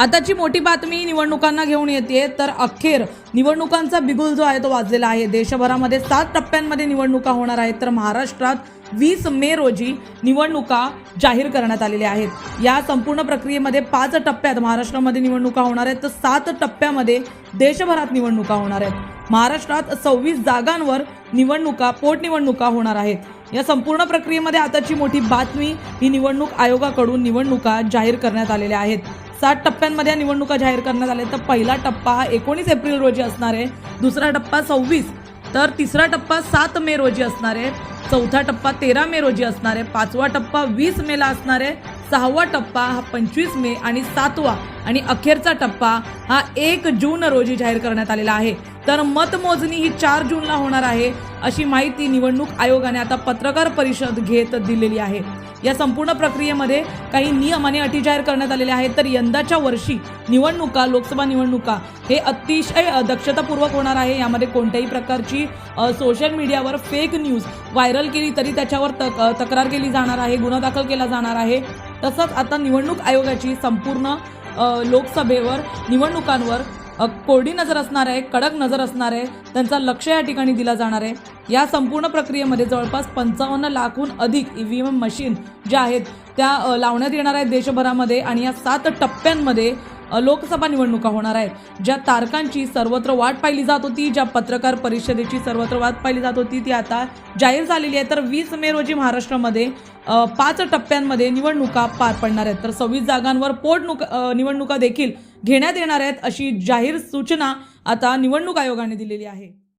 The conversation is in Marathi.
आताची मोठी बातमी निवडणुकांना घेऊन येते. तर अखेर निवडणुकांचा बिगुल जो आहे तो वाजलेला आहे. देशभरामध्ये सात टप्प्यांमध्ये निवडणुका होणार आहेत. तर महाराष्ट्रात वीस मे रोजी निवडणुका जाहीर करण्यात आलेल्या आहेत. या संपूर्ण प्रक्रियेमध्ये पाच टप्प्यात महाराष्ट्रामध्ये निवडणुका होणार आहेत. तर सात टप्प्यामध्ये देशभरात निवडणुका होणार आहेत. महाराष्ट्रात सव्वीस जागांवर निवडणुका पोटनिवडणुका होणार आहेत. या संपूर्ण प्रक्रियेमध्ये आताची मोठी बातमी ही निवडणूक आयोगाकडून निवडणुका जाहीर करण्यात आलेल्या आहेत. सात टप्प्यांमध्ये या निवडणुका जाहीर करण्यात आल्या. तर पहिला टप्पा हा एकोणीस एप्रिल रोजी असणार आहे. दुसरा टप्पा सव्वीस. तर तिसरा टप्पा सात मे रोजी असणार आहे. चौथा टप्पा तेरा मे रोजी असणार आहे. पाचवा टप्पा वीस मेला असणार आहे. सहावा टप्पा हा पंचवीस मे आणि सातवा आणि अखेरचा टप्पा हा एक जून रोजी जाहीर करण्यात आलेला आहे. तर मतमोजणी ही चार जूनला होणार आहे अशी माहिती निवडणूक आयोगाने आता पत्रकार परिषद घेत दिलेली आहे. या संपूर्ण प्रक्रियेमध्ये काही नियम आणि अटी जाहीर करण्यात आलेल्या आहेत. तर यंदाच्या वर्षी निवडणुका लोकसभा निवडणुका हे अतिशय दक्षतापूर्वक होणार आहे. यामध्ये कोणत्याही प्रकारची सोशल मीडियावर फेक न्यूज व्हायरल केली तरी त्याच्यावर तक तक्रार केली जाणार आहे गुन्हा दाखल केला जाणार आहे. तसंच आता निवडणूक आयोगाची संपूर्ण लोकसभेवर निवडणुकांवर कोरडी नजर असणार आहे कडक नजर असणार आहे त्यांचा लक्ष या ठिकाणी दिला जाणार आहे. या संपूर्ण प्रक्रियेमध्ये जवळपास पंचावन्न लाखहून अधिक ईव्हीएम मशीन ज्या आहेत त्या लावण्यात येणार आहेत देशभरामध्ये आणि या सात टप्प्यांमध्ये लोकसभा निवडणुका होणार आहेत. ज्या तारकांची सर्वत्र वाट पाहिली जात होती ज्या पत्रकार परिषदेची सर्वत्र वाट पाहिली जात होती ती आता जाहीर झालेली आहे. तर वीस मे रोजी महाराष्ट्रामध्ये पाच टप्प्यांमध्ये निवडणुका पार पडणार आहेत. तर सव्वीस जागांवर पोटनुक निवडणुका देखील घेण्यात येणार आहेत अशी जाहीर सूचना आता निवडणूक आयोगाने दिलेली आहे.